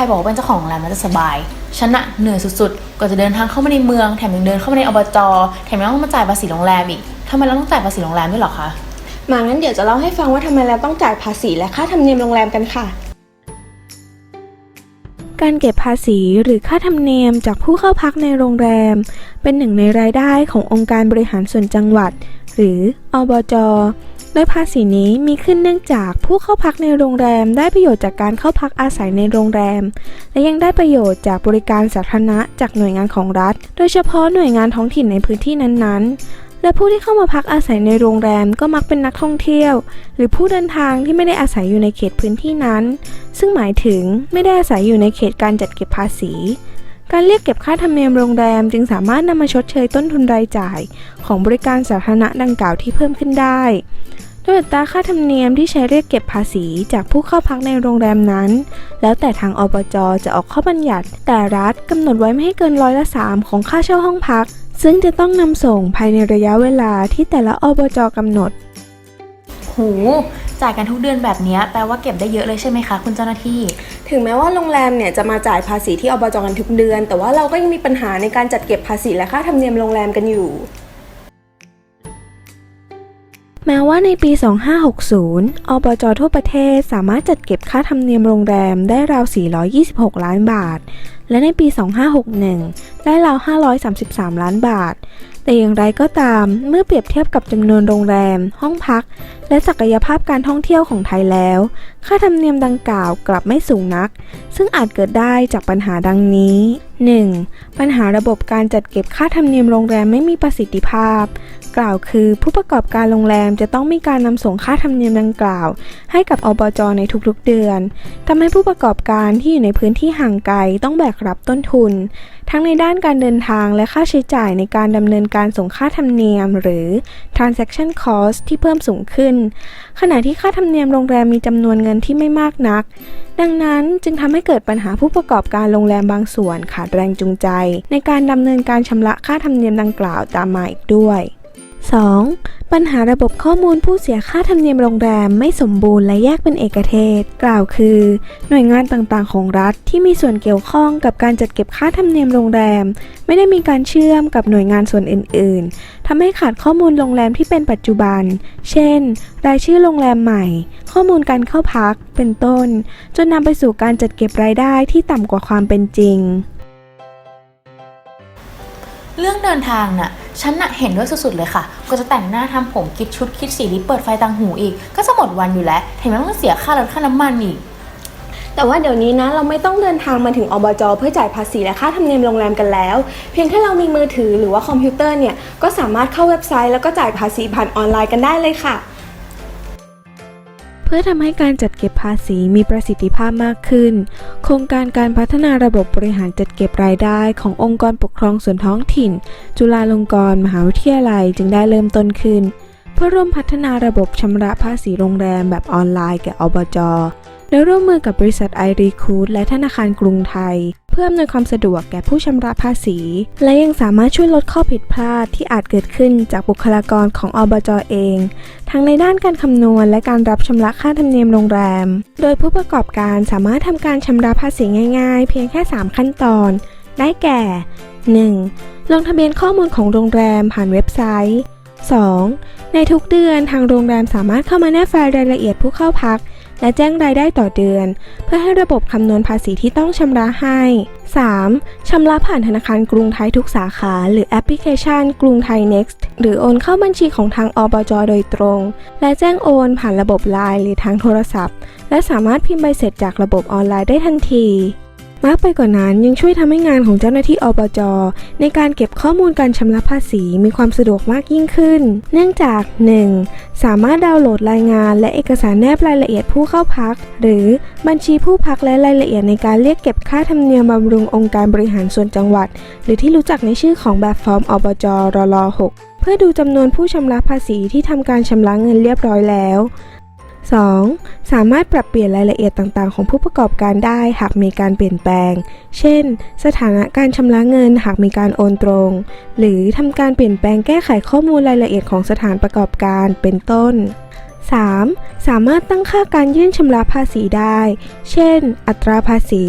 รบอกว่าเป็นเจ้าของโรงแรมแล้วจะสบายฉันอะเหนื่อยสุดๆกว่าจะเดินทางเข้ามาในเมือง แถมยังเดินเข้ามาในอบจ แถมยังต้องมาจ่ายภาษีโรงแรมอีกทำไมเราต้องจ่ายภาษีโรงแรมด้วยเหรอคะ มางั้นเดี๋ยวจะเล่าให้ฟังว่าทำไมเราต้องจ่ายภาษีและค่าธรรมเนียมโรงแรมกันค่ะ การเก็บภาษีหรือค่าธรรมเนียมจากผู้เข้าพักในโรงแรม เป็นหนึ่งในรายได้ขององค์การบริหารส่วนจังหวัด หรืออบจ โดยภาษีนี้มีขึ้นเนื่องจากผู้เข้าพักในโรงแรมได้ประโยชน์จากการเข้าพักอาศัยในโรงแรม และยังได้ประโยชน์จากบริการสาธารณะจากหน่วยงานของรัฐ โดยเฉพาะหน่วยงานท้องถิ่นในพื้นที่นั้นๆ และผู้ที่เข้ามาพักอาศัยในโรงแรมก็มักเป็นนักท่องเที่ยว หรือผู้เดินทางที่ไม่ได้อาศัยอยู่ในเขตพื้นที่นั้น ซึ่งหมายถึงไม่ได้อาศัยอยู่ในเขตการจัดเก็บภาษี การเรียกเก็บค่าธรรมเนียมโรงแรมจึงสามารถนำมาชดเชยต้นทุนรายจ่าย ของบริการสาธารณะดังกล่าวที่เพิ่มขึ้นได้โดยอัตราค่าธรรมเนียมที่ใช้เรียกเก็บภาษีจากผู้เข้าพักในโรงแรมนั้น แล้วแต่ทางอบจจะออกข้อบัญญัติ แต่รัฐกำหนดไว้ไม่ให้เกินร้อยละสามของค่าเช่าห้องพัก ซึ่งจะต้องนำส่งภายในระยะเวลาที่แต่ละอบจกำหนด หูจ่ายกันทุกเดือนแบบเนี้ยแปลว่าเก็บได้เยอะเลยใช่ไหมคะคุณเจ้าหน้าที่ ถึงแม้ว่าโรงแรมเนี่ยจะมาจ่ายภาษีที่อบจกันทุกเดือน แต่ว่าเราก็ยังมีปัญหาในการจัดเก็บภาษีและค่าธรรมเนียมโรงแรมกันอยู่ แม้ว่าในปี 2560 อบจทั่วประเทศสามารถจัดเก็บค่าธรรมเนียมโรงแรมได้ราว 426 ล้านบาท และในปี 2561 ได้ราว 533 ล้านบาท แต่อย่างไรก็ตามเมื่อเปรียบเทียบกับจำนวนโรงแรม ห้องพัก และศักยภาพการท่องเที่ยวของไทยแล้ว ค่าธรรมเนียมดังกล่าวกลับไม่สูงนัก ซึ่งอาจเกิดได้จากปัญหาดังนี้ 1. ปัญหาระบบการจัดเก็บค่าธรรมเนียมโรงแรมไม่มีประสิทธิภาพ กล่าวคือผู้ประกอบการโรงแรมจะต้องมีการนำส่งค่าธรรมเนียมดังกล่าว ให้กับอบจในทุกๆเดือนทำให้ผู้ประกอบการที่อยู่ในพื้นที่ห่างไกลต้องแบกรับต้นทุน ทั้งในด้านการเดินทางและค่าใช้จ่ายในการดำเนินการส่งค่าธรรมเนียม หรือ transaction cost ที่เพิ่มสูงขึ้น ขณะที่ค่าธรรมเนียมโรงแรมมีจำนวนเงินที่ไม่มากนัก ดังนั้นจึงทำให้เกิดปัญหาผู้ประกอบการโรงแรมบางส่วนขาดแรงจูงใจ ในการดำเนินการชำระค่าธรรมเนียมดังกล่าวตามมาอีกด้วย 2. ปัญหาระบบข้อมูลผู้เสียค่าธรรมเนียมโรงแรมไม่สมบูรณ์และแยกเป็นเอกเทศ กล่าวคือ หน่วยงานต่างๆ ของรัฐที่มีส่วนเกี่ยวข้องกับการจัดเก็บค่าธรรมเนียมโรงแรม ไม่ได้มีการเชื่อมกับหน่วยงานส่วนอื่น ๆทำให้ขาดข้อมูลโรงแรมที่เป็นปัจจุบัน เช่น รายชื่อโรงแรมใหม่ ข้อมูลการเข้าพัก เป็นต้น จนนำไปสู่การจัดเก็บรายได้ที่ต่ำกว่าความเป็นจริง เรื่องเดินทางน่ะ ฉันน่ะเห็นด้วยสุดๆเลยค่ะ ก็จะแต่งหน้าทำผมคิดชุดคิดสีริเปิดไฟต่างหูอีก ก็จะหมดวันอยู่แล้ว เห็นไหมต้องเสียค่ารถค่าน้ำมันอีก แต่ว่าเดี๋ยวนี้นะ เราไม่ต้องเดินทางมาถึงอบจเพื่อจ่ายภาษีและค่าธรรมเนียมโรงแรมกันแล้ว เพียงแค่เรามีมือถือหรือว่าคอมพิวเตอร์เนี่ยก็สามารถเข้าเว็บไซต์แล้วก็จ่ายภาษีผ่านออนไลน์กันได้เลยค่ะ พื่อทำให้การจัดเก็บภาษีมีประสิทธิภาพมากขึ้น โครงการการพัฒนาระบบบริหารจัดเก็บรายได้ขององค์กรปกครองส่วนท้องถิ่น จุฬาลงกรณ์มหาวิทยาลัยจึงได้เริ่มต้นขึ้น เพื่อร่วมพัฒนาระบบชำระภาษีโรงแรมแบบออนไลน์แก่อบจและร่วมมือกับบริษัทไอรีคูดและธนาคารกรุงไทย เพื่ออำนวยความสะดวกแก่ผู้ชำระภาษี และยังสามารถช่วยลดข้อผิดพลาดที่อาจเกิดขึ้นจากบุคลากรของอบจเอง ทั้งในด้านการคำนวณและการรับชำระค่าธรรมเนียมโรงแรม โดยผู้ประกอบการสามารถทำการชำระภาษีง่าย ๆ เพียงแค่ 3 ขั้นตอน ได้แก่ 1. ลงทะเบียนข้อมูลของโรงแรมผ่านเว็บไซต์ 2. ในทุกเดือนทางโรงแรมสามารถเข้ามาแนบไฟล์รายละเอียดผู้เข้าพัก และแจ้งรายได้ต่อเดือน เพื่อให้ระบบคำนวณภาษีที่ต้องชำระให้ 3. ชำระผ่านธนาคารกรุงไทยทุกสาขา หรือแอปพลิเคชันกรุงไทย Next หรือโอนเข้าบัญชีของทางอบจโดยตรง และแจ้งโอนผ่านระบบไลน์หรือทางโทรศัพท์ และสามารถพิมพ์ใบเสร็จจากระบบออนไลน์ได้ทันที มากไปกว่านั้นยังช่วยทำให้งานของเจ้าหน้าที่อบจในการเก็บข้อมูลการชำระภาษีมีความสะดวกมากยิ่งขึ้น เนื่องจาก 1. สามารถดาวน์โหลดรายงาน และเอกสารแนบรายละเอียดผู้เข้าพัก หรือบัญชีผู้พักและรายละเอียดในการเรียกเก็บค่าธรรมเนียมบำรุงองค์การบริหารส่วนจังหวัด หรือที่รู้จักในชื่อของแบบฟอร์มอบจรล6เพื่อดูจำนวนผู้ชำระภาษีที่ทำการชำระเงินเรียบร้อยแล้ว 2. สามารถปรับเปลี่ยนรายละเอียดต่างๆ ของผู้ประกอบการได้หากมีการเปลี่ยนแปลง เช่น สถานะการชำระเงินหากมีการโอนตรง หรือทำการเปลี่ยนแปลงแก้ไขข้อมูลรายละเอียดของสถานประกอบการ เป็นต้น 3. สามารถตั้งค่าการยื่นชำระภาษีได้ เช่น อัตราภาษี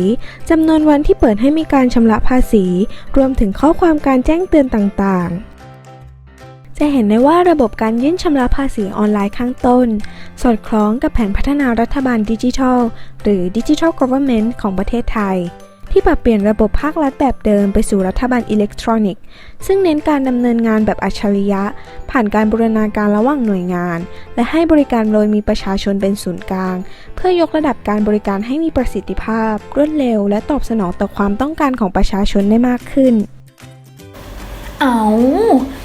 จำนวนวันที่เปิดให้มีการชำระภาษี รวมถึงข้อความการแจ้งเตือนต่างๆ จะเห็นได้ว่าระบบการยื่นชำระภาษีออนไลน์ข้างต้น สอดคล้องกับแผนพัฒนารัฐบาลดิจิทัล หรือ Digital Government ของประเทศไทย ที่ปรับเปลี่ยนระบบภาครัฐแบบเดิมไปสู่รัฐบาลอิเล็กทรอนิกส์ ซึ่งเน้นการดำเนินงานแบบอัจฉริยะ ผ่านการบูรณาการระหว่างหน่วยงาน และให้บริการโดยมีประชาชนเป็นศูนย์กลาง เพื่อยกระดับการบริการให้มีประสิทธิภาพ รวดเร็ว และตอบสนองต่อความต้องการของประชาชนได้มากขึ้น เอา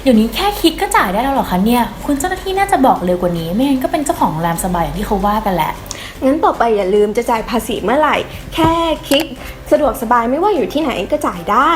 ดี๋ยวนี้แค่คิดก็จ่ายได้แล้วหรอคะเนี่ย คุณเจ้าหน้าที่น่าจะบอกเร็วกว่านี้ ไม่งั้นก็เป็นเจ้าของโรงแรมสบายอย่างที่เขาว่ากันแหละ งั้นต่อไปอย่าลืมจะจ่ายภาษีเมื่อไหร่ แค่คลิก สะดวกสบายไม่ว่าอยู่ที่ไหนก็จ่ายได้